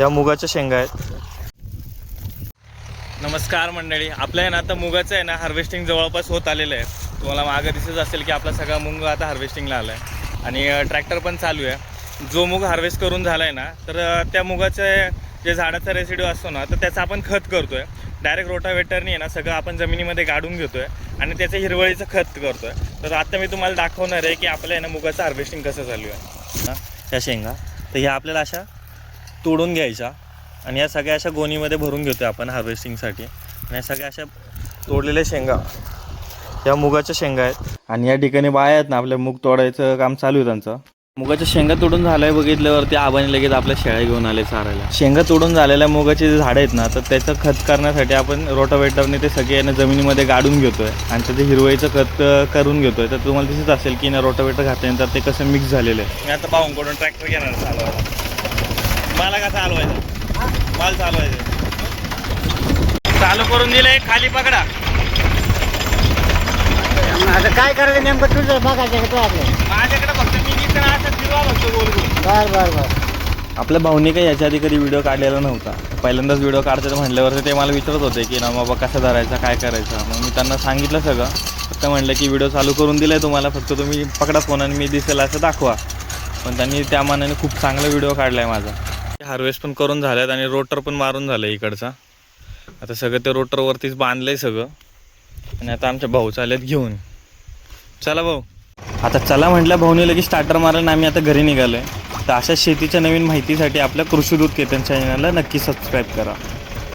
या मुगाच्या शेंगा आहेत. नमस्कार मंडळी. आपल्या आहे ना आता मुगाचं आहे ना हार्वेस्टिंग जवळपास होत आलेलं आहे. तुम्हाला मागं दिसत असेल की आपला सगळा मुंग आता हार्वेस्टिंगला आला आहे आणि ट्रॅक्टर पण चालू आहे. जो मुग हार्वेस्ट करून झाला आहे ना तर त्या मुगाचं जे झाडाचा रेसिड्यू असतो ना तर त्याचं आपण खत करतो आहे डायरेक्ट रोटावेटरनी आहे ना सगळं आपण जमिनीमध्ये गाडून घेतो आहे आणि त्याचं हिरवळीचं खत करतो आहे तर आता मी तुम्हाला दाखवणार आहे की आपल्या आहे ना मुगाचं हार्वेस्टिंग कसं चालू आहे. ना शेंगा. तर ह्या आपल्याला अशा तोडून घ्यायच्या आणि या सगळ्या अशा गोणीमध्ये भरून घेतो आपण हार्वेस्टिंगसाठी आणि या सगळ्या अशा तोडलेल्या शेंगा या मुगाच्या शेंगा आहेत. आणि या ठिकाणी बाया आहेत ना आपल्या मूग तोडायचं काम चालू आहे त्यांचं. मुगाच्या शेंगा तोडून झालंय बघितल्यावरती आबाने लगेच आपल्या शेळ्या घेऊन आले चारायला. शेंगा तोडून झालेल्या मुगाचे जे झाडं आहेत ना तर त्याचं खत करण्यासाठी आपण रोटावेटरने ते सगळे आहे ना जमिनीमध्ये गाडून घेतोय. आणि त्याचं हिरवळीचं खत करून घेतोय. तर तुम्हाला दिसत असेल की ना रोटावेटर घातल्यानंतर ते कसं मिक्स झालेलं आहे. मी आता भाऊंकडून ट्रॅक्टर घेणार चालवायला? मला का चालवायचं? माल चालवायचं. चालू करून दिलंय खाली पकडा. आता काय करायचं नेमकं तुझं बघायचं का तू आपलं माझ्याकडे फक्त मी निघताना असं फिरवा फक्त गोल गोल. बर बर बर. आपल्या भाऊनी काही याच्या आधी कधी व्हिडिओ काढलेला नव्हता. पहिल्यांदाच व्हिडिओ काढतात म्हटल्यावर ते मला विचारत होते की ना बाबा कसा धरायचा काय करायचा? मग मी त्यांना सांगितलं सगळं. फक्त म्हटलं की व्हिडिओ चालू करून दिलाय तुम्हाला फक्त तुम्ही पकडा फोन आणि मी दिसेल असं दाखवा. पण त्यांनी त्या मानाने खूप चांगला व्हिडिओ काढलाय माझा. हार्वेस्ट पण करून झाल्यात आणि रोटर पण मारून झालं इकडचा. आता सगळं ते रोटरवरतीच बांधलंय सगळं. आणि आता आमच्या भाऊ चालेत घेऊन. चला भाऊ. आता चला म्हटलं भाऊने लगेच स्टार्टर मारायला आम्ही आता घरी निघालोय. तर अशा शेतीच्या नवीन माहितीसाठी आपल्या कृषीदूत केतन चॅनलला नक्की सबस्क्राईब करा.